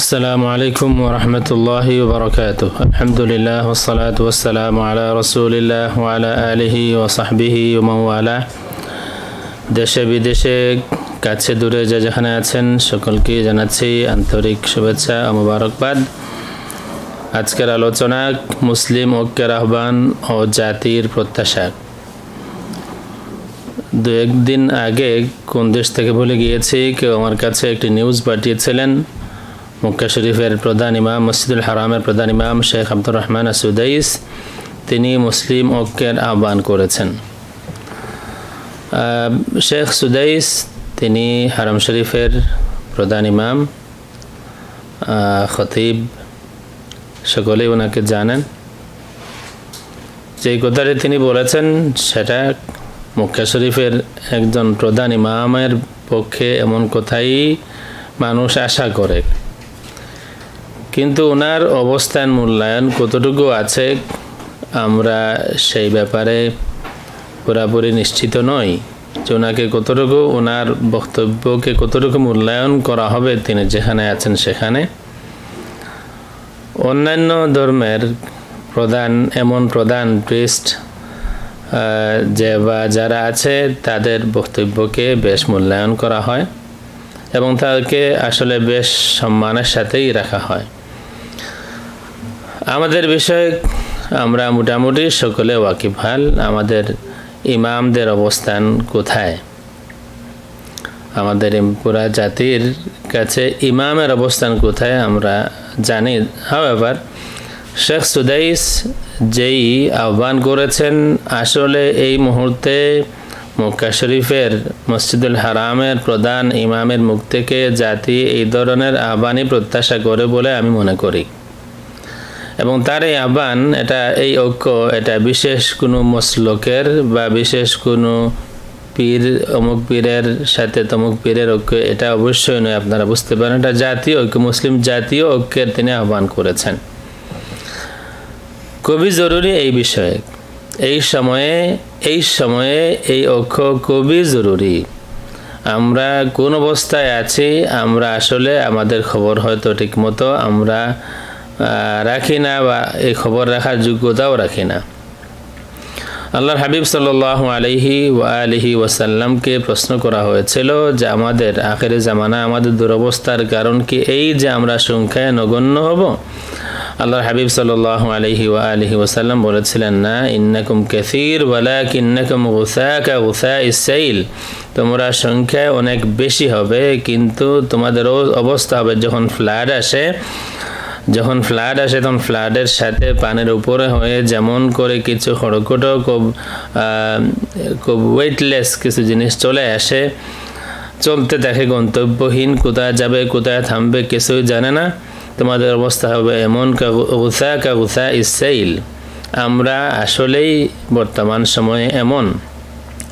আসসালামু আলাইকুম ওরহমতুল্লাহ বরকাত আলহামদুলিল্লাহ ওসালাত ওসালাম আলা রসুলিল্লাহ আলা আলিহি ও সাহবিহি ওমাওয়ালা দেশে বিদেশে, কাছে দূরে যে যেখানে আছেন, সকলকে জানাচ্ছি আন্তরিক শুভেচ্ছা ও মুবারকবাদ। আজকের আলোচনা মুসলিম ঐক্যের আহ্বান ও জাতির প্রত্যাশা। দু একদিন আগে কোন দেশ থেকে ভুলে গিয়েছি, কেউ আমার কাছে একটি নিউজ পাঠিয়েছিলেন। মক্কা শরীফের প্রধান ইমাম, মসজিদুল হারামের প্রধান ইমাম শেখ আব্দুর রহমান সুদাইস তিনি মুসলিম ঐক্যের আহ্বান করেছেন। শেখ সুদাইস, তিনি হারাম শরীফের প্রধান ইমাম খতিব, সকলেই ওনাকে জানেন। যেই কথাটি তিনি বলেছেন, সেটা মক্কা শরীফের একজন প্রধান ইমামের পক্ষে এমন কথাই মানুষ আশা করে। কিন্তু ওনার অবস্থান মূল্যায়ন কতটুকু আছে, আমরা সেই ব্যাপারে পুরাপুরি নিশ্চিত নই। যে ওনাকে কতটুকু, ওনার বক্তব্যকে কতটুকু মূল্যায়ন করা হবে, তিনি যেখানে আছেন সেখানে। অন্যান্য ধর্মের প্রধান, এমন প্রধান পৃষ্ঠ যে বা যারা আছে, তাদের বক্তব্যকে বেশ মূল্যায়ন করা হয় এবং তাদেরকে আসলে বেশ সম্মানের সাথেই রাখা হয়। আমাদের বিষয়ে, আমরা মোটামুটি সকলে ওয়াকিবহাল আমাদের ইমামদের অবস্থান কোথায়? আমাদের পুরা জাতির কাছে ইমামের অবস্থান কোথায় আমরা জানি। হাওয়েভার শেখ সুদাইস যেই আহ্বান করেছেন, আসলে এই মুহূর্তে মক্কা শরীফের মসজিদুল হারামের প্রধান ইমামের মুখ থেকে জাতি এই ধরনের আহ্বানই প্রত্যাশা করে বলে আমি মনে করি। এবং তার এই আহ্বান, এটা এই ঐক্য, এটা বিশেষ কোনো মসলকের বা বিশেষ কোনো পীর, অমুক পীরের সাথে তমুক পীরের ঐক্য, এটা অবশ্যই নয়, আপনারা বুঝতে পারেন। এটা জাতীয় ঐক্য, মুসলিম জাতীয় ঐক্যের তিনি আহ্বান করেছেন। খুবই জরুরি এই বিষয়ে। এই সময়ে এই সময়ে এই ঐক্য খুবই জরুরি। আমরা কোন অবস্থায় আছি, আমরা আসলে আমাদের খবর হয়তো ঠিকমতো আমরা রাখি না বা এই খবর রাখার যোগ্যতাও রাখি না। আল্লাহর হাবিব সাল আলহি আলহি ওয়াসাল্লামকে প্রশ্ন করা হয়েছিল যে, আমাদের আখেরে জামানা আমাদের দুরবস্থার কারণ কি এই যে আমরা সংখ্যায় নগণ্য হব? আল্লাহর হাবিব সাল আলহি আলহি ওসাল্লাম বলেছিলেন, না, ইন্নাকুম কেসির ওয়ালা কিন্নাকুম গুসাকা গুসা ইসাইল তোমরা সংখ্যায় অনেক বেশি হবে, কিন্তু তোমাদের অবস্থা হবে যখন ফ্লাড আসে যখন ফ্লাড আসে, তখন ফ্লাডের সাথে পানের উপরে হয়ে যেমন করে কিছু খড়কটো খুব খুব ওয়েটলেস কিছু জিনিস চলে আসে, চলতে দেখে গন্তব্যহীন, কোথায় যাবে, কোথায় থামবে কিছুই জানে না। তোমাদের অবস্থা হবে এমন কাগুসা কাগুসা ইসাইল আমরা আসলেই বর্তমান সময়ে এমন।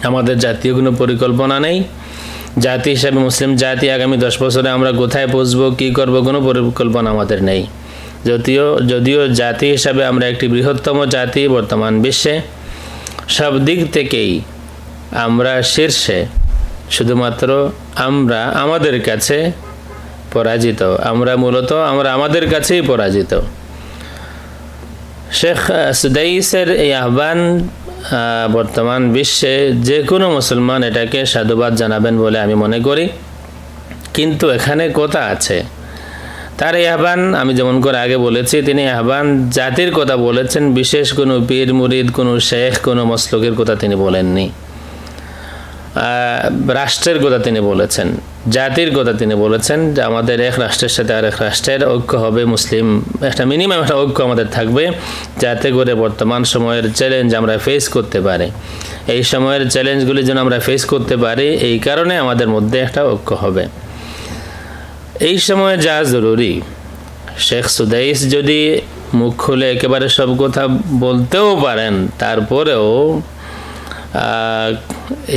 আমাদের জাতীয় কোনো পরিকল্পনা নেই। জাতি হিসাবে মুসলিম জাতি আগামী দশ বছরে আমরা কোথায় পৌঁছবো, কী করব, কোনো পরিকল্পনা আমাদের নেই। যদিও যদিও জাতি হিসাবে আমরা একটি বৃহত্তম জাতি বর্তমান বিশ্বে, সব দিক থেকেই আমরা শীর্ষে। শুধুমাত্র আমরা আমাদের কাছে পরাজিত। আমরা মূলত, আমরা আমাদের কাছেই পরাজিত। শেখ সুদাইসের এই আহ্বান বর্তমান বিশ্বে যে কোনো মুসলমান এটাকে সাধুবাদ জানাবেন বলে আমি মনে করি। কিন্তু এখানে কথা আছে। তার এই আহ্বান আমি যেমন করে আগে বলেছি, তিনি আহ্বান জাতির কথা বলেছেন, বিশেষ কোনো পীর মুরিদ, কোনো শেখ, কোনো মসলকের কথা তিনি বলেননি। রাষ্ট্রের কথা তিনি বলেছেন, জাতির কথা তিনি বলেছেন যে আমাদের এক রাষ্ট্রের সাথে আর এক রাষ্ট্রের ঐক্য হবে, মুসলিম একটা মিনিমাম একটা ঐক্য আমাদের থাকবে, যাতে করে বর্তমান সময়ের চ্যালেঞ্জ আমরা ফেস করতে পারি। এই সময়ের চ্যালেঞ্জগুলি যেন আমরা ফেস করতে পারি, এই কারণে আমাদের মধ্যে একটা ঐক্য হবে। এই সময়ে যা জরুরি। শেখ সুদাইস যদি মুখ খুলে একেবারে সব কথা বলতেও পারেন, তারপরেও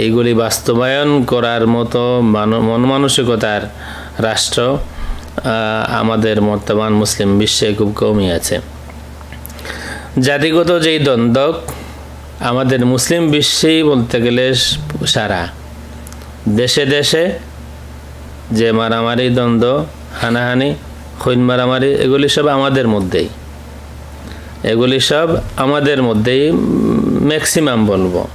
এইগুলি বাস্তবায়ন করার মতো মন মানসিকতার রাষ্ট্র আমাদের বর্তমান মুসলিম বিশ্বে খুব কমই আছে। জাতিগত যেই দ্বন্দ্ব আমাদের মুসলিম বিশ্বেই বলতে গেলে সারা। দেশে দেশে যে মারামারি, দ্বন্দ্ব, হানাহানি, খুন মারামারি, এগুলি সব আমাদের মধ্যেই। এগুলি সব আমাদের মধ্যেই ম্যাক্সিমাম বলব।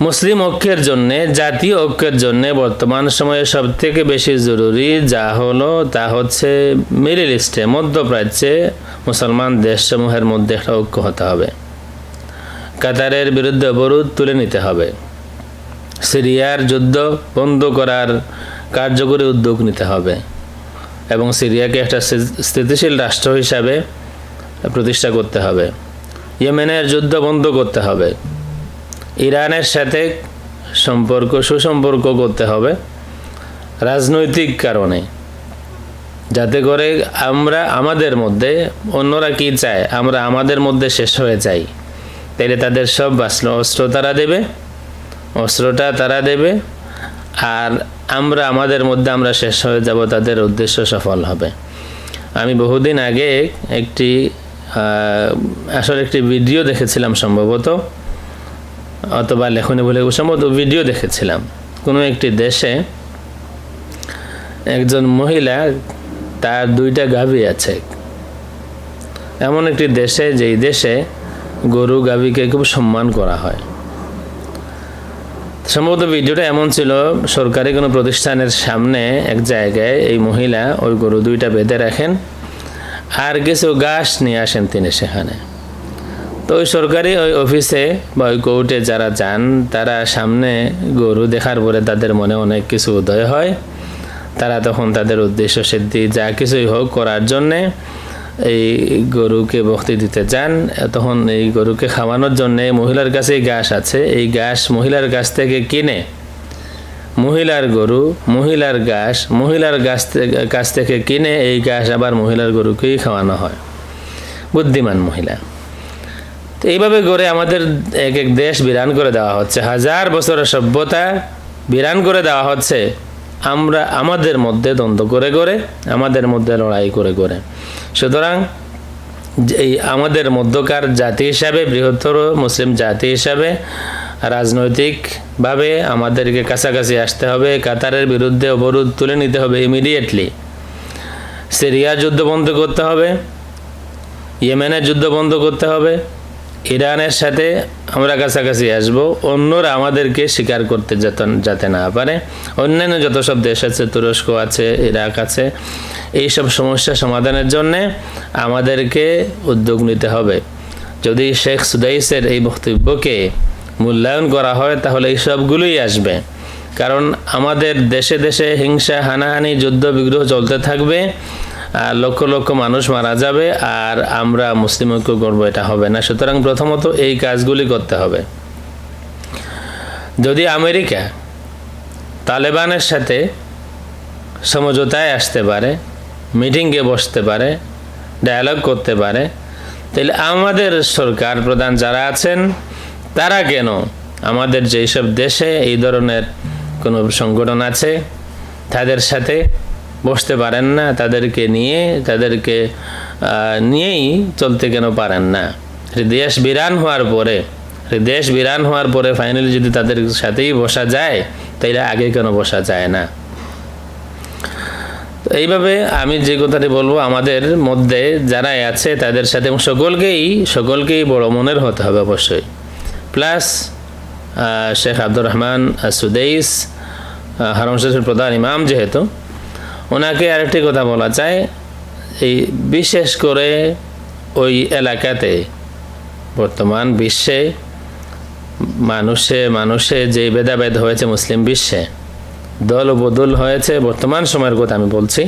মুসলিম ঐক্যের জন্যে, জাতীয় ঐক্যের জন্যে বর্তমান সময়ে সব থেকে বেশি জরুরি যা হলো তা হচ্ছে মিডিল ইস্টে, মধ্যপ্রাচ্যে মুসলমান দেশসমূহের মধ্যে একটা ঐক্য হতে হবে। কাতারের বিরুদ্ধে অবরোধ তুলে নিতে হবে। সিরিয়ার যুদ্ধ বন্ধ করার কার্যকরী উদ্যোগ নিতে হবে। এবং সিরিয়াকে একটা স্থিতিশীল রাষ্ট্র হিসাবে প্রতিষ্ঠা করতে হবে। ইয়েমেনের যুদ্ধ বন্ধ করতে হবে। ইরানের সাথে সম্পর্ক, সুসম্পর্ক করতে হবে রাজনৈতিক কারণে। যাতে করে আমরা, আমাদের মধ্যে, অন্যরা কি চায়, আমরা আমাদের মধ্যে শেষ হয়ে যাই। তাইলে তাদের সব অস্ত্র তারা দেবে, অস্ত্রটা তারা দেবে, আর আমরা, আমাদের মধ্যে আমরা শেষ হয়ে যাব, তাদের উদ্দেশ্য সফল হবে। আমি বহুদিন আগে একটি আসলে একটি ভিডিও দেখেছিলাম সম্ভবত, অথবা লেখনী বলে সম্ভবত ভিডিও দেখেছিলাম। কোনো একটি দেশে একজন মহিলা, তার দুইটা গাভী আছে। এমন একটি দেশে, যেই দেশে গরু, গাভীকে খুব সম্মান করা হয়। সম্ভবত ভিডিওটা এমন ছিল, সরকারি কোনো প্রতিষ্ঠানের সামনে এক জায়গায় এই মহিলা ওই গরু দুইটা বেঁধে রাখেন, আর কিছু গাছ নিয়ে আসেন তিনি সেখানে। তো ওই সরকারি ওই অফিসে বা ওই কোর্টে যারা যান, তারা সামনে গরু দেখার পরে তাদের মনে অনেক কিছু উদয় হয়। তারা তখন তাদের উদ্দেশ্য সিদ্ধি যা কিছুই হোক করার জন্যে এই গরুকে বক্তি দিতে যান, তখন এই গরুকে খাওয়ানোর জন্য মহিলার কাছেই ঘাস আছে। এই ঘাস মহিলার কাছ থেকে কিনে মহিলার গরু, মহিলার ঘাস, মহিলার গাছ কাছ থেকে কিনে এই ঘাস আবার মহিলার গরুকেই খাওয়ানো হয়। বুদ্ধিমান মহিলা। তো এইভাবে করে আমাদের এক এক দেশ বিরান করে দেওয়া হচ্ছে। হাজার বছরের সভ্যতা বিরান করে দেওয়া হচ্ছে। আমরা আমাদের মধ্যে দ্বন্দ্ব করে করে, আমাদের মধ্যে লড়াই করে করে। সুতরাং এই আমাদের মধ্যকার জাতি হিসাবে, বৃহত্তর মুসলিম জাতি হিসাবে রাজনৈতিকভাবে আমাদেরকে কাছাকাছি আসতে হবে, কাতারের বিরুদ্ধে অবরোধ তুলে নিতে হবে ইমিডিয়েটলি সিরিয়া যুদ্ধ বন্ধ করতে হবে, ইয়েমেনের যুদ্ধ বন্ধ করতে হবে ইরানের সাথে আমরা কাছাকাছি আসব। অন্যরা আমাদেরকে স্বীকার করতে যাতে না পারে। অন্যান্য যত সব দেশ আছে, তুরস্ক আছে, ইরাক আছে এই সব সমস্যা সমাধানের জন্যে আমাদেরকে উদ্যোগ নিতে হবে। যদি শেখ সুদাইসের এই বক্তব্যকে মূল্যায়ন করা হয়, তাহলে এই সবগুলোই আসবে। কারণ আমাদের দেশে দেশে হিংসা, হানাহানি, যুদ্ধ, বিগ্রহ চলতে থাকবে। লক্ষ লক্ষ মানুষ মারা যাবে আর আমরা মুসলিম ঐক্য করব এটা হবে না। সুতরাং প্রথমত এই কাজগুলি করতে হবে। যদি আমেরিকা তালেবানের সাথে সমঝোতায় আসতে পারে, মিটিংয়ে বসতে পারে ডায়ালগ করতে পারে, তাহলে আমাদের সরকার প্রধান যারা আছেন, তারা কেন আমাদের যেসব দেশে এই ধরনের কোনো সংগঠন আছে, তাদের সাথে বসতে পারেন না, তাদেরকে নিয়ে, তাদেরকে নিয়েই চলতে কেন পারেন না? দেশ বিরান হওয়ার পরে দেশ বিরান হওয়ার পরে ফাইনালি যদি তাদের সাথেই বসা যায়, তাইলে আগে কেন বসা যায় না? এইভাবে আমি যে কথাটি বলব, আমাদের মধ্যে যারা আছে, তাদের সাথে সকলকেই সকলকেই বড় মনের হতে হবে অবশ্যই। Plus Sheikh Abdur Rahman Sudais Haram প্রধান ইমাম যেহেতু ওনাকে আরেকটি কথা বলা যায়, এই বিশেষ করে ওই এলাকাতে বর্তমান বিশ্বে মানুষে মানুষে যে ভেদাভেদ হয়েছে মুসলিম বিশ্বে, দল উপদল হয়েছে, বর্তমান সময়ের কথা আমি বলছি,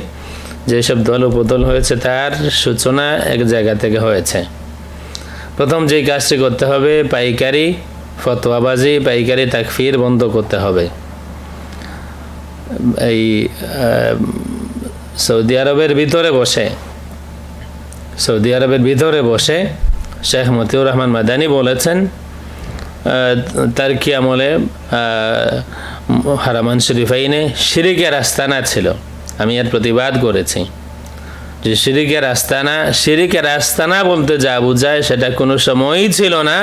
যেসব দল উপদল হয়েছে তার সূচনা এক জায়গা থেকে হয়েছে। প্রথম যেই কাজটি করতে হবে, পাইকারি, ফতোয়াবাজি, পাইকারি, তাকফির বন্ধ করতে হবে। এই সৌদি আরবের ভিতরে বসে, সৌদি আরবের ভিতরে বসে শেখ মতিউর রহমান মাদানি বলেছেন তার কি আমলে হারামান শরীফাইনে শিরিকের আস্তানা ছিল। আমি এর প্রতিবাদ করেছি। যে শিরিকের আস্তানা শিরিকের আস্তানা বলতে যা বোঝায় সেটা কোনো সময়ই ছিল না।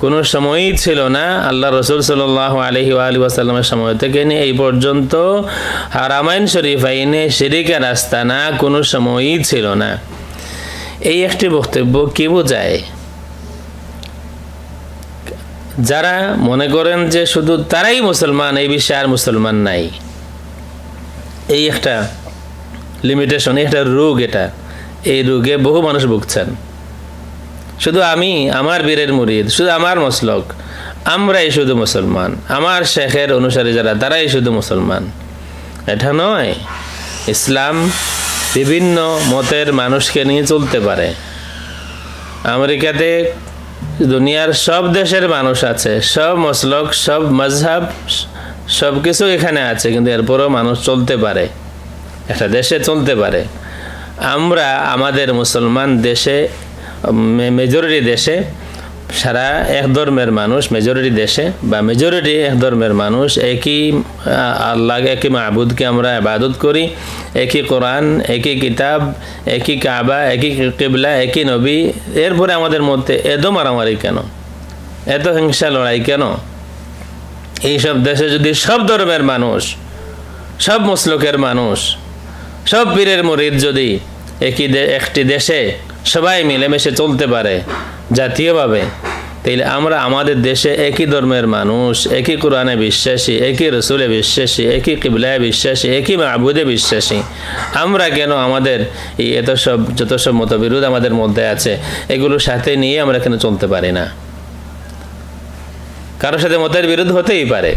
কোনো সময়ই ছিল না আল্লাহ রসুল সাল আলহি আলী ওয়াসাল্লামের সময় থেকে নিয়ে এই পর্যন্ত হারামাইন শরীফ আইনে শিরিকের আস্তানা কোনো সময়ই ছিল না। এই একটি বক্তব্য কি বোঝায়? যারা মনে করেন যে শুধু তারাই মুসলমান, এই বিষয়ে আর মুসলমান নাই। এই একটা লিমিটেশন একটা রোগ এটা। এই রোগে বহু মানুষ ভুগছেন। শুধু আমি, আমার বীরের মুরিদ, শুধু আমার মসলক, আমরাই শুধু মুসলমান। আমার শেখের অনুসারী যারা, তারাই শুধু মুসলমান। এটা নয়, ইসলাম বিভিন্ন মতের মানুষকে নিয়ে চলতে পারে। আমেরিকাতে দুনিয়ার সব দেশের মানুষ আছে, সব মসলক, সব মজহাব সব কিছু এখানে আছে, কিন্তু এরপরও মানুষ চলতে পারে। একটা দেশে চলতে পারে। আমরা আমাদের মুসলমান দেশে মেজরিটি দেশে সারা এক ধর্মের মানুষ মেজরিটি দেশে বা মেজরিটি এক ধর্মের মানুষ একই আল্লাহ, একই মাহবুদকে আমরা আবাদত করি, একই কোরআন, একই কিতাব, একই কাবা, একই কিবলা, একই নবী। এরপরে আমাদের মধ্যে এত মারামারি কেন? এত হিংসা লড়াই কেন? এইসব দেশে যদি সব ধর্মের মানুষ, সব মুসলকের মানুষ, সব পীরের মরিদ যদি একই একটি দেশে সবাই মিলেমিশে চলতে পারে, জাতীয়ভাবে। তাইলে আমরা আমাদের দেশে একই ধর্মের মানুষ, একই কোরআনে বিশ্বাসী, একই রসুলে বিশ্বাসী, একই কিবলায় বিশ্বাসী, একই মাহবুদে বিশ্বাসী। আমরা কেন আমাদের এই এত সব, যত সব মতবিরোধ আমাদের মধ্যে আছে, এগুলোর সাথে নিয়ে আমরা কেন চলতে পারি না? কারোর সাথে মতের বিরোধ হতেই পারে।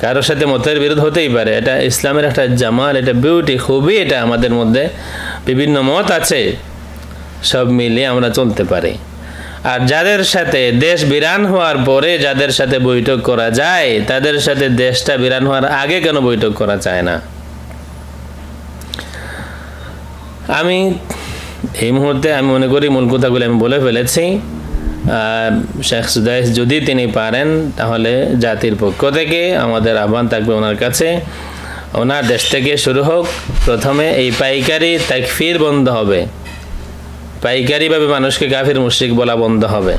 কারোর সাথে মতের বিরোধ হতেই পারে। এটা ইসলামের একটা জামাল, এটা বিউটি খুবই এটা আমাদের মধ্যে বিভিন্ন মত আছে। সব মিলিয়ে আমরা চলতে পারি। আর যাদের সাথে দেশ বিরান হওয়ার পরে যাদের সাথে বৈঠক করা যায়, তাদের সাথে দেশটা বিরান হওয়ার আগে কেন বৈঠক করা যায় না? আমি এই মুহূর্তে আমি মনে করি মূল কথাগুলো আমি বলে ফেলেছি। আর শেখ সুদাইস যদি তিনি পারেন, তাহলে জাতির পক্ষ থেকে আমাদের আহ্বান থাকবে ওনার কাছে। ওনার দেশ থেকে শুরু হোক, প্রথমে এই পাইকারি তাকফির বন্ধ হবে। পাইকারিভাবে মানুষকে গাফির মুশ্রিক বলা বন্ধ হবে।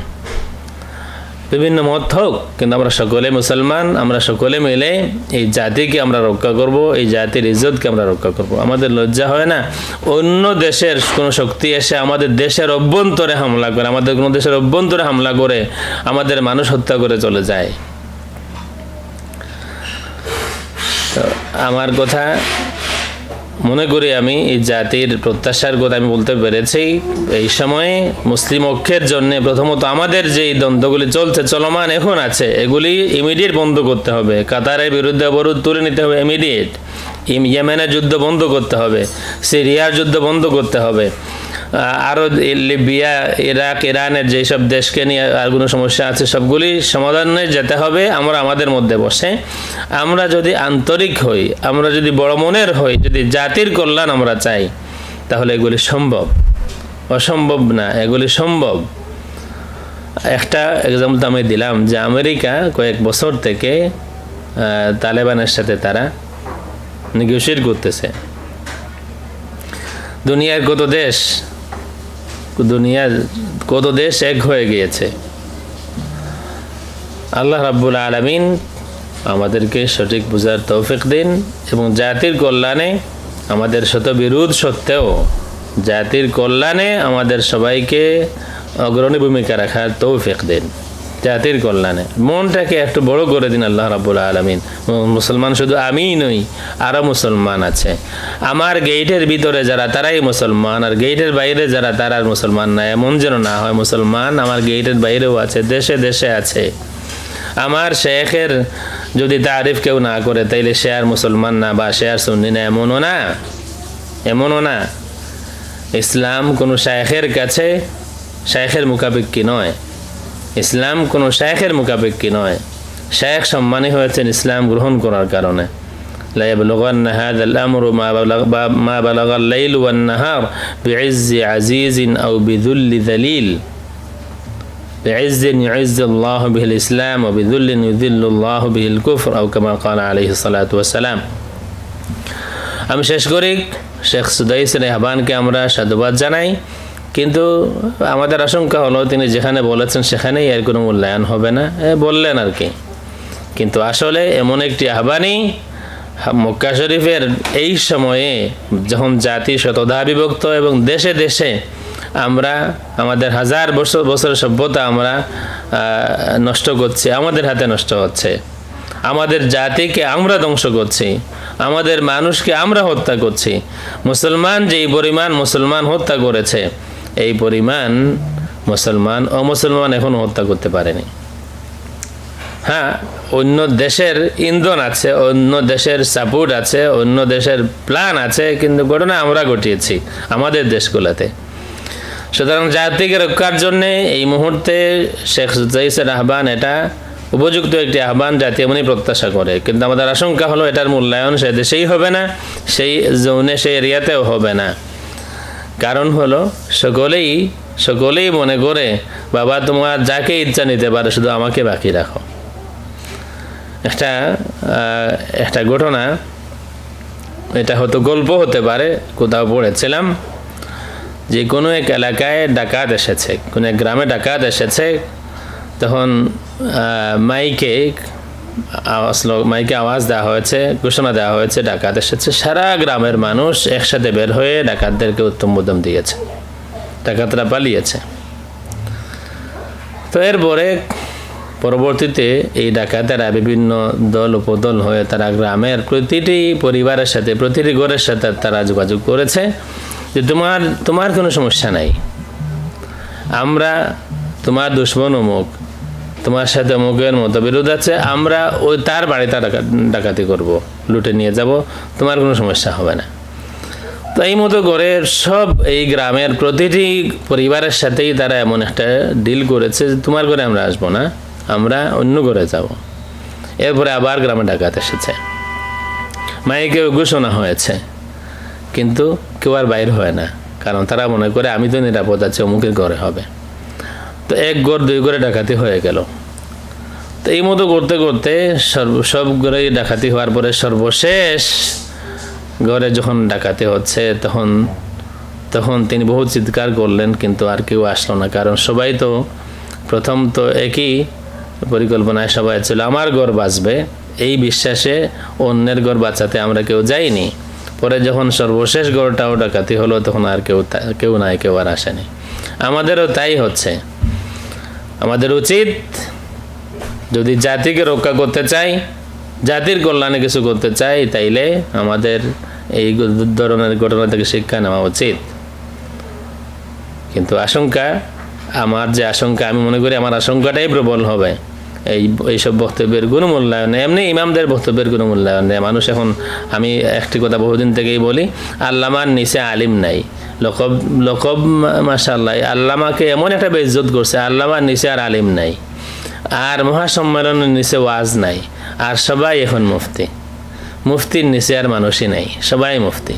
বিভিন্ন মত হোক, কিন্তু আমরা সকলে মুসলমান, আমরা সকলে মিলে এই জাতিকে আমরা রক্ষা করব, এই জাতির ইজ্জতকে আমরা রক্ষা করব। আমাদের লজ্জা হয় না? অন্য দেশের কোনো শক্তি এসে আমাদের দেশের অভ্যন্তরে হামলা করে, আমাদের কোনো দেশের অভ্যন্তরে হামলা করে আমাদের মানুষ হত্যা করে চলে যায়। আমার কথা মনে করি আমি এই জাতির প্রত্যাশার কথা আমি বলতে পেরেছি। এই সময়ে মুসলিম ঐক্যের জন্য প্রথমত আমাদের যে দ্বন্দ্বগুলি চলছে, চলমান এখন আছে, এগুলি ইমিডিয়েট বন্ধ করতে হবে। কাতারের বিরুদ্ধে অবরোধ তুলে নিতে হবে ইমিডিয়েট ইয়েমেনের যুদ্ধ বন্ধ করতে হবে। সিরিয়ার যুদ্ধ বন্ধ করতে হবে। আরও লিবিয়া, ইরাক, ইরানের যেসব দেশকে নিয়ে আর কোনো সমস্যা আছে, সবগুলি সমাধানে যেতে হবে, আমরা আমাদের মধ্যে বসে। আমরা যদি আন্তরিক হই, আমরা যদি বড় মনের হই, যদি জাতির কল্যাণ আমরা চাই, তাহলে এগুলি সম্ভব। অসম্ভব না, এগুলি সম্ভব। একটা এক্সাম্পল আমি দিলাম যে আমেরিকা কয়েক বছর থেকে তালেবানের সাথে তারা নেগোসিয়েট করতেছে। দুনিয়ার কত দেশ দুনিয়ার কত দেশ এক হয়ে গিয়েছে। আল্লাহ রাব্বুল আলমিন আমাদেরকে সঠিক বুঝার তৌফিক দিন এবং জাতির কল্যাণে আমাদের শত বিরোধ সত্ত্বেও জাতির কল্যাণে আমাদের সবাইকে অগ্রণী ভূমিকা রাখার তৌফিক দিন। জাতির কল্যাণে। মনটাকে একটু বড় করে দিন আল্লাহ রাবুল আলমিন। মুসলমান শুধু আমিই নই আরও মুসলমান আছে। আমার গেইটের ভিতরে যারা, তারাই মুসলমান, আর গেইটের বাইরে যারা, তারা মুসলমান না। এমন যেন না হয় মুসলমান আমার গেইটের বাইরেও আছে, দেশে দেশে আছে। আমার শেখের যদি তারিফ কেউ না করে, তাইলে সে আর মুসলমান না বা সে আর শুনি না, এমনও না? এমনও না? ইসলাম কোনো শেখের কাছে, শেখের মোকাবিকি নয়। ইসলাম কোনো শেখের মোকাবেক্ষি নয় শেখ সম্মানী হয়েছেন ইসলাম গ্রহণ করার কারণে لا يبلغن هذا الأمر ما بلغ, ما بلغ الليل والنهار بعز عزيز أو بذل ذليل بعز يعز الله به الإسلام وبذل يذل الله به الكفر أو كما قال عليه الصلاة والسلام আমি শেষ করি শেখ সুদাইসের আহ্বানকে আমরা সাধুবাদ জানাই কিন্তু আমাদের আশঙ্কা হলো, তিনি যেখানে বলেছেন সেখানেই এর কোনো মূল্যায়ন হবে না। বললেন আর কি। কিন্তু আসলে এমন একটি আহ্বানই মক্কা শরীফের এই সময়ে যখন জাতি শতধা বিভক্ত এবং দেশে দেশে আমরা, আমাদের হাজার বছর, বছরের সভ্যতা আমরা নষ্ট করছি, আমাদের হাতে নষ্ট হচ্ছে। আমাদের জাতিকে আমরা ধ্বংস করছি, আমাদের মানুষকে আমরা হত্যা করছি। মুসলমান যেই পরিমাণ মুসলমান হত্যা করেছে এই পরিমাণ মুসলমান অমুসলমান এখনও হত্যা করতে পারেনি। হ্যাঁ অন্য দেশের ইন্ধন আছে, অন্য দেশের সাপোর্ট আছে, অন্য দেশের প্ল্যান আছে, কিন্তু ঘটনা আমরা ঘটিয়েছি আমাদের দেশগুলোতে। সুতরাং জাতিকে রক্ষার জন্যে এই মুহূর্তে শেখ জাইসের আহ্বান এটা, উপযুক্ত একটি আহ্বান জাতি এমনই প্রত্যাশা করে। কিন্তু আমাদের আশঙ্কা হলো এটার মূল্যায়ন সে দেশেই হবে না, সেই জোনে সেই এরিয়াতেও হবে না। কারণ হলো, সকলেই সকলেই মনে করে, বাবা, তোমার যাকে ইচ্ছা নিতে পারে, শুধু আমাকে বাকি রাখো। একটা একটা ঘটনা, এটা হয়তো গল্প হতে পারে, কোথাও পড়েছিলাম। যে কোনো এক এলাকায় ডাকাত এসেছে, কোনো এক গ্রামে ডাকাত এসেছে, তখন মাইকে আওয়াজ মাইকে আওয়াজ দেওয়া হয়েছে, ঘোষণা দেওয়া হয়েছে, ডাকাত এসেছে। সারা গ্রামের মানুষ একসাথে বের হয়ে ডাকাতদেরকে উত্তম বোধম দিয়েছে। ডাকাতরা পালিয়েছে। তো এরপরে পরবর্তীতে এই ডাকাতেরা বিভিন্ন দল, উপদল হয়ে তারা গ্রামের প্রতিটি পরিবারের সাথে, প্রতিটি ঘরের সাথে তারা যোগাযোগ করেছে যে তোমার তোমার কোনো সমস্যা নাই। আমরা তোমার দুশ্মন অমুক তোমার সাথে অমুকের মতো বিরোধ আছে, আমরা ওই তার বাড়িতে ডাকা- ডাকাতি করব, লুটে নিয়ে যাব, তোমার কোনো সমস্যা হবে না। তো এই মতো করে সব এই গ্রামের প্রতিটি পরিবারের সাথেই তারা এমন একটা ডিল করেছে যে তোমার ঘরে আমরা আসব না, আমরা অন্য ঘরে যাব। এরপরে আবার গ্রামে ডাকাত এসেছে। মাইকে ঘোষণা হয়েছে, কিন্তু কেউ আর বাইর হয় না, কারণ তারা মনে করে আমি তো নিরাপদ আছি, অমুকের ঘরে হবে। তো এক ঘর দুই ঘরে ডাকাতি হয়ে গেল। তো এই মতো করতে করতে সর্ব, সব ঘরেই ডাকাতি হওয়ার পরে সর্বশেষ ঘরে যখন ডাকাতি হচ্ছে তখন তখন তিনি বহু চিৎকার করলেন, কিন্তু আর কেউ আসলো না। কারণ সবাই তো প্রথম তো একই পরিকল্পনায় সবাই ছিল, আমার ঘর বাঁচবে, এই বিশ্বাসে অন্যের ঘর বাঁচাতে আমরা কেউ যাইনি। পরে যখন সর্বশেষ ঘরটাও ডাকাতি হলো, তখন আর কেউ কেউ নাই, কেউ আর আসেনি। আমাদেরও তাই হচ্ছে। আমাদের উচিত যদি জাতিকে রক্ষা করতে চাই, জাতির কল্যাণে কিছু করতে চাই, তাইলে আমাদের এই ধরনের ঘটনা থেকে শিক্ষা নেওয়া উচিত। কিন্তু আশঙ্কা, আমার যে আশঙ্কা, আমি মনে করি আমার আশঙ্কাটাই প্রবল হবে। এই, এইসব বক্তব্যের কোনো মূল্যায়ন নেই। এমনি ইমামদের বক্তব্যের কোনো মূল্যায়ন নেই। মানুষ এখন, আমি একটি কথা বহুদিন থেকেই বলি, আল্লামার নিচে আলিম নাই। লকব লকব মাসাল্লাহ আল্লামাকে এমন একটা বেইজ্জত করছে, আল্লামার নিচে আর আলিম নাই। আর মহাসম্মেলনের নিচে ওয়াজ নাই। আর সবাই এখন মুফতি। মুফতির নিচে আর মানুষই নাই, সবাই মুফতি।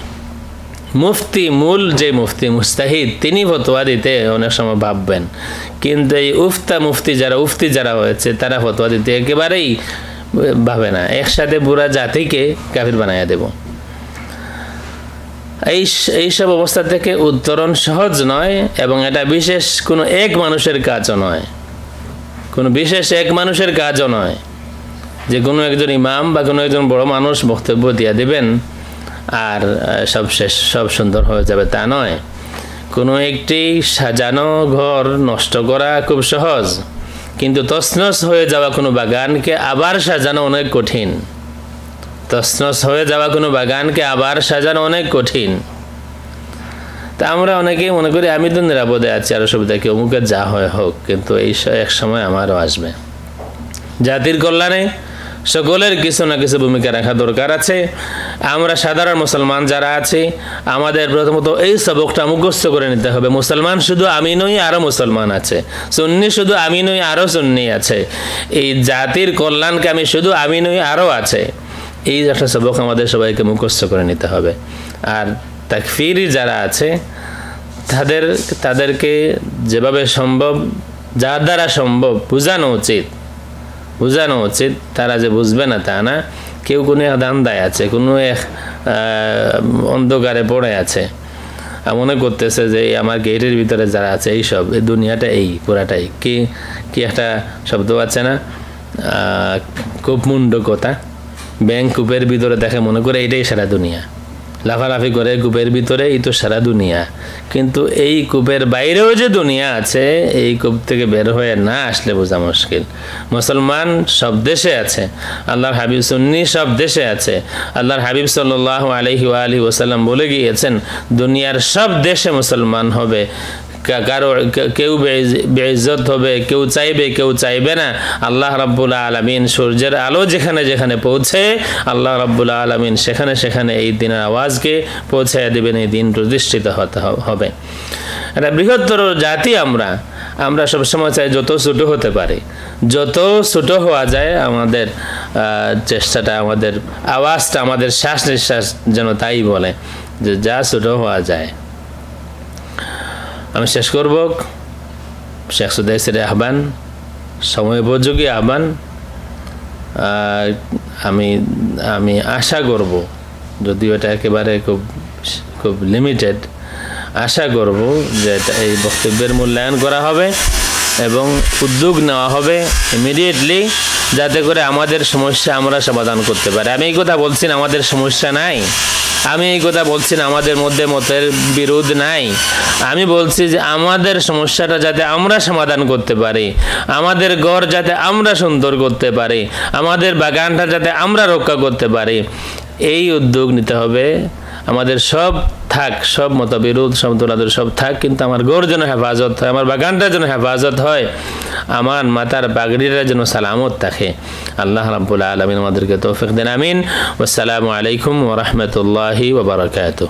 মুফতি মূল যে মুফতি, মুস্তাহিদ, তিনি ফতোয়া দিতে অনেক সময় ভাববেন। কিন্তু এই উফতা মুফতি যারা, উফতি যারা হয়েছে, তারা ফতোয়া দিতে একেবারেই ভাবে না। একসাথে পুরা জাতিকে কাফির বানাইয়া দেব। এই এইসব অবস্থা থেকে উত্তরণ সহজ নয় এবং এটা বিশেষ কোনো এক মানুষের কাজও নয়। কোনো বিশেষ এক মানুষের কাজও নয় যে কোনো একজন ইমাম বা কোনো একজন বড় মানুষ বক্তব্য দিয়ে দেবেন আর সব শেষ, সব সুন্দর হয়ে যাবে। তা নয়। কোনো একটি সাজানো ঘর নষ্ট করা খুব সহজ। কিন্তু তছনছ হয়ে যাওয়া কোনো বাগানকে আবার সাজানো অনেক কঠিন। তছনছ হয়ে যাওয়া কোনো বাগানকে আবার সাজানো অনেক কঠিন। তা আমরা অনেকেই মনে করি আমি তো নিরাপদে আছি, আর অসুবিধা কি, অমুকের যা হয় হোক, কিন্তু এই এক সময় আমারও আসবে। জাতির কল্যাণে সকলের কিছু না কিছু ভূমিকা রাখা দরকার আছে। আমরা সাধারণ মুসলমান যারা আছি, আমাদের প্রথমত এই সবকটা মুখস্থ করে নিতে হবে। মুসলমান শুধু আমি নই আরও মুসলমান আছে। সুন্নি শুধু আমি নই আরও সুন্নি আছে। এই জাতির কল্যাণকে আমি শুধু আমি নই আরও আছে। এই একটা সবক আমাদের সবাইকে মুখস্থ করে নিতে হবে। আর তাকফিরি যারা আছে তাদের তাদেরকে যেভাবে সম্ভব যার দ্বারা সম্ভব বোঝানো উচিত। বোঝানো উচিত তারা যে বুঝবে না তা না। কেউ কোনো এক দান্দায় আছে কোনো এক অন্ধকারে পড়ে আছে। মনে করতেছে যে আমার গেটের ভিতরে যারা আছে এই সব এই দুনিয়াটা এই পুরাটাই। কি কি একটা শব্দ আছে না? আহ, কূপ মুন্ড কথা ব্যাংক কূপের ভিতরে দেখে মনে করে এইটাই সারা দুনিয়া। লাফালাফি করে কূপের ভিতরে, এই তো সারা দুনিয়া। কিন্তু এই কূপের বাইরেও যে দুনিয়া আছে, এই কূপ থেকে বের হয়ে না আসলে বোঝা মুশকিল। মুসলমান সব দেশে আছে, আল্লাহর হাবিব সুন্নি সব দেশে আছে। আল্লাহর হাবিব সাল্লাহ আলহি আলহি ওসাল্লাম বলে গিয়েছেন, দুনিয়ার সব দেশে মুসলমান হবে। কারও কেউ বেইজ- বেইজ্জত হবে, কেউ চাইবে কেউ চাইবে না। আল্লাহ রাব্বুল আলমিন সূর্যের আলো যেখানে যেখানে পৌঁছে, আল্লাহ রাব্বুল আলমিন সেখানে সেখানে এই দিনের আওয়াজকে পৌঁছায় দেবেন, এই দিন প্রতিষ্ঠিত হতে হবে। একটা বৃহত্তর জাতি আমরা আমরা সবসময় চাই যত ছোট হতে পারি। যত ছোট হওয়া যায়, আমাদের চেষ্টাটা, আমাদের আওয়াজটা, আমাদের শ্বাস নিঃশ্বাস যেন তাই বলে, যে যা ছোট হওয়া যায়। আমি শেষ করব। শেখ সুদাইসের আহ্বান, সময় উপযোগী আহ্বান। আর আমি আমি আশা করব, যদিও এটা একেবারে খুব খুব লিমিটেড আশা করব যে এটা এই বক্তব্যের মূল্যায়ন করা হবে এবং উদ্যোগ নেওয়া হবে ইমিডিয়েটলি যাতে করে আমাদের সমস্যা আমরা সমাধান করতে পারি। আমি এই কথা বলছি না, আমাদের সমস্যা নাই। আমি এই কথা বলছি না, আমাদের মধ্যে মতের বিরোধ নাই। আমি বলছি যে আমাদের সমস্যাটা যাতে আমরা সমাধান করতে পারি, আমাদের ঘর যাতে আমরা সুন্দর করতে পারি, আমাদের বাগানটা যাতে আমরা রক্ষা করতে পারি, এই উদ্যোগ নিতে হবে। আমাদের সব থাক, সব মতবিরোধ, সব তোলাদের সব থাক, কিন্তু আমার গোর যেন হেফাজত হয়, আমার বাগানটা যেন হেফাজত হয়, আমার মাতার বাগড়িরা যেন সালামত থাকে। আল্লাহ রাবুল আলমিন আমাদেরকে তৌফিক দেন, আমিন। আসসালামু আলাইকুম ওরহমতুল্লাহি ওবরাকাতুহ